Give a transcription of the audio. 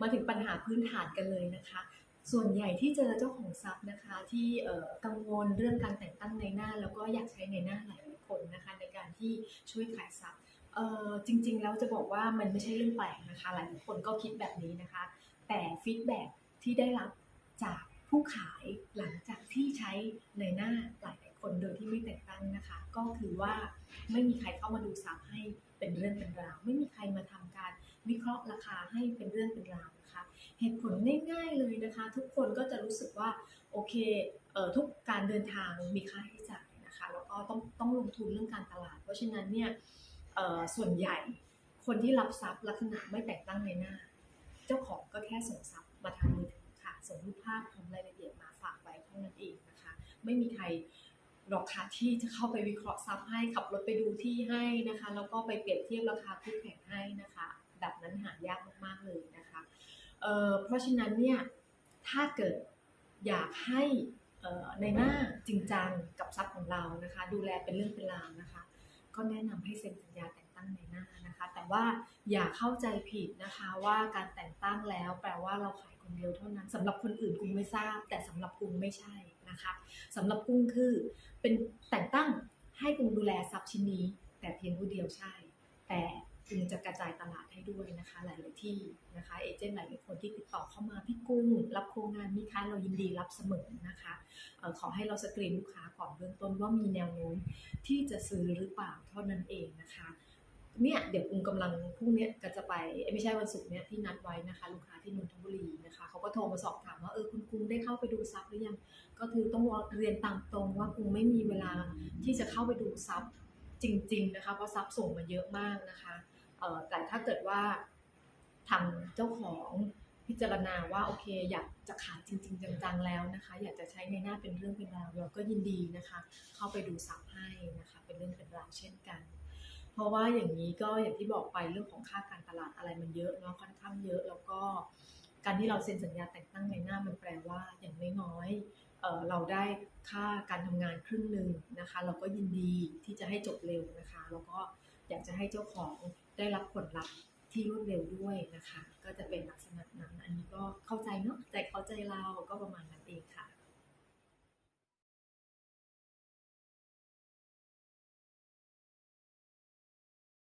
มาถึงปัญหาพื้นฐานกันเลยนะคะ ส่วนใหญ่ที่เจอเจ้าของทรัพย์นะคะ ที่เอ่อกังวลเรื่องการแต่งตั้งในหน้า แล้วก็อยากใช้ในหน้าหลายคนนะคะในการที่ช่วยขายทรัพย์เอ่อจริงๆแล้วจะบอกว่ามันไม่ใช่เรื่องแปลกนะคะ หลายคนก็คิดแบบนี้นะคะ แต่ฟีดแบ็ที่ได้รับจากผู้ขายหลังจากที่ใช้ในหน้าหลายคนโดยที่ไม่แต่งตั้งนะคะ ก็คือว่าไม่มีใครเข้ามาดูทรัพย์ให้เป็นเรื่องเป็นราว ไม่มีใครมาทำการ วิเคราะห์ราคาให้เป็นเรื่องเป็นราวนะคะ เหตุผลง่ายๆเลยนะคะ ทุกคนก็จะรู้สึกว่าโอเคเออทุกการเดินทางมีค่าใช้จ่ายนะคะแล้วก็ต้องต้องลงทุนเรื่องการตลาด เพราะฉะนั้นเนี่ยส่วนใหญ่คนที่รับทรัพย์ลักษณะไม่แต่งตั้งในหน้า เจ้าของก็แค่ส่งทรัพย์มาทางมือถือค่ะส่งรูปภาพพร้อมรายละเอียดมาฝากไว้เท่านั้นเองนะคะ ไม่มีใครหรอกค่ะที่จะเข้าไปวิเคราะห์ทรัพย์ให้ขับรถไปดูที่ให้นะคะ แล้วก็ไปเปรียบเทียบราคาคู่แข่งให้นะคะ แบบนั้นหายากมากๆเลยนะคะเเพราะฉะนั้นเนี่ยถ้าเกิดอยากให้ในหน้าจริงจังกับทรัพย์ของเรานะคะ ดูแลเป็นเรื่องเป็นราวนะคะ ก็แนะนำให้เซ็นสัญญาแต่งตั้งในหน้านะคะ แต่ว่าอย่าเข้าใจผิดนะคะว่าการแต่งตั้งแล้วแปลว่าเราขายคนเดียวเท่านั้นสำหรับคนอื่นกุ้งไม่ทราบ แต่สำหรับกุ้งไม่ใช่นะคะสำหรับกุ้งคือเป็นแต่งตั้งให้กุ้งดูแลทรัพย์ชิ้นนี้ แต่เพียงผู้เดียวใช่ แต่ กุ้งจะกระจายตลาดให้ด้วยนะคะ หลายๆที่นะคะเอเจนต์หลายๆคนที่ติดต่อเข้ามาพี่กุ้งรับโครงงานมีค้าเรายินดีรับเสมอนะคะออขอให้เราสกรีนลูกค้าก่อนเบื้องต้นว่ามีแนวโน้มที่จะซื้อหรือเปล่าเท่านั้นเองนะคะเนี่ยเดี๋ยวกุงกำลังพรุ่งเนี้ยก็จะไปไม่ใช่วันศุกร์เนี่ยที่นัดไว้นะคะ ลูกค้าที่นนทบุรีนะคะเขาก็โทรมาสอบถามว่าเออคุณกุงได้เข้าไปดูซับหรือยังก็คือต้องเรียนตามตรงว่ากุงไม่มีเวลาที่จะเข้าไปดูซับจริง ๆนะคะเพราะซับส่งมาเยอะมากนะคะ แต่ถ้าเกิดว่าทางเจ้าของพิจารณาว่าโอเค อยากจะขายจริง ๆ จังๆแล้วนะคะ อยากจะใช้ในหน้าเป็นเรื่องเป็นราวเราก็ยินดีนะคะ เข้าไปดูซับให้นะคะ เป็นเรื่องเป็นราวเช่นกัน เพราะว่าอย่างนี้ก็อย่างที่บอกไปเรื่องของค่าการตลาดอะไรมันเยอะเนาะค่อนข้างเยอะแล้วก็การที่เราเซ็นสัญญาแต่งตั้งในหน้ามันแปลว่าอย่างน้อยๆเเราได้ค่าการทำงานครึ่งหนึ่งนะคะ เราก็ยินดีที่จะให้จบเร็วนะคะ แล้วก็อยากจะให้เจ้าของ ได้รับผลลัพธ์ที่รวดเร็วด้วยนะคะ ก็จะเป็นลักษณะนั้น อันนี้ก็เข้าใจเนาะแต่เข้าใจเราก็ประมาณนั้นเองค่ะ